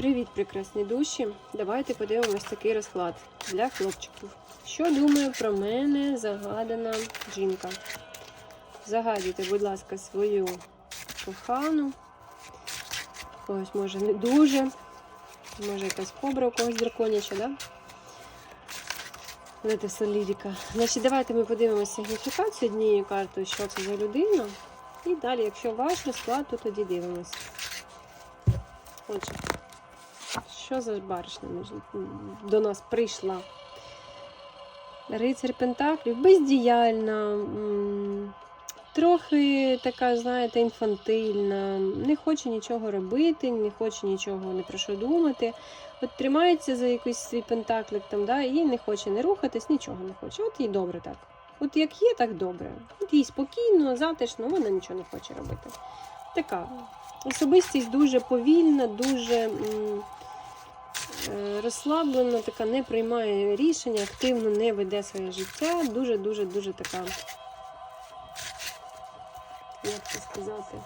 Привіт, прекрасні душі! Давайте подивимось такий розклад для хлопчиків. Що думає про мене загадана жінка? Загадуйте, будь ласка, свою кохану. Когось може не дуже. Може якась кобра у когось драконяча, да? Але це все лірика. Значить, давайте ми подивимося сигніфікацію однією картою, що це за людина. І далі, якщо ваш розклад, то тоді дивимося. Отже, що за баришня до нас прийшла? Рицар Пентаклів бездіяльна, трохи така, знаєте, інфантильна, не хоче нічого робити, не хоче нічого не про що думати. От тримається за якийсь свій пентаклик там, да, і не хоче не рухатись, нічого не хоче. От їй добре так. От як є, так добре. От їй спокійно, затишно, вона нічого не хоче робити. Така особистість дуже повільна, дуже м, розслаблена, така не приймає рішення, активно не веде своє життя. Дуже-дуже дуже така, як це сказати,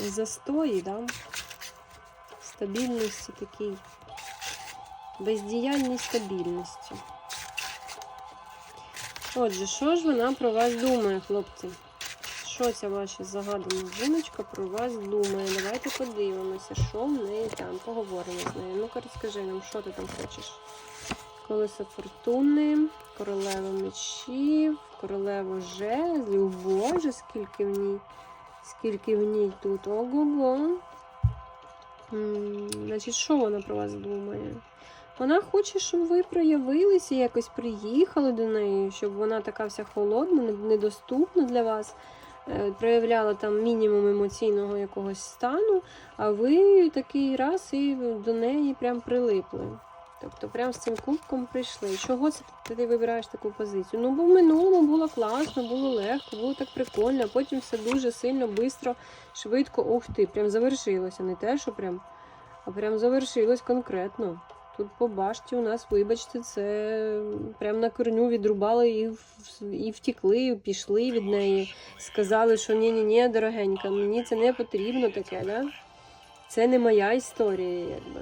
застої, да? стабільності такій, бездіяльній стабільності. Отже, що ж вона про вас думає, хлопці? Що ця ваша загадана жіночка про вас думає? Давайте подивимося, що в неї там. Поговоримо з нею. Ну-ка розкажи нам, що ти там хочеш. Колесо фортуни, королева мечів, королева жезлів. Боже, скільки в ній, скільки в ній тут. Ого-го. Значить, що вона про вас думає? Вона хоче, щоб ви проявилися, якось приїхали до неї, щоб вона така вся холодна, недоступна для вас, проявляла там мінімум емоційного якогось стану, а ви такий раз і до неї прям прилипли. Тобто прям з цим кубком прийшли. Чого це ти вибираєш таку позицію? Ну, бо в минулому було класно, було легко, було так прикольно, а потім все дуже сильно, швидко, швидко, ух ти, прям завершилося. Не те, що прям, а прям завершилось конкретно. Тут по башті у нас, вибачте, це прям на корню відрубали і, і втікли, і пішли від неї. Сказали, що ні-ні-ні, дорогенька, мені це не потрібно таке, да? Це не моя історія, якби.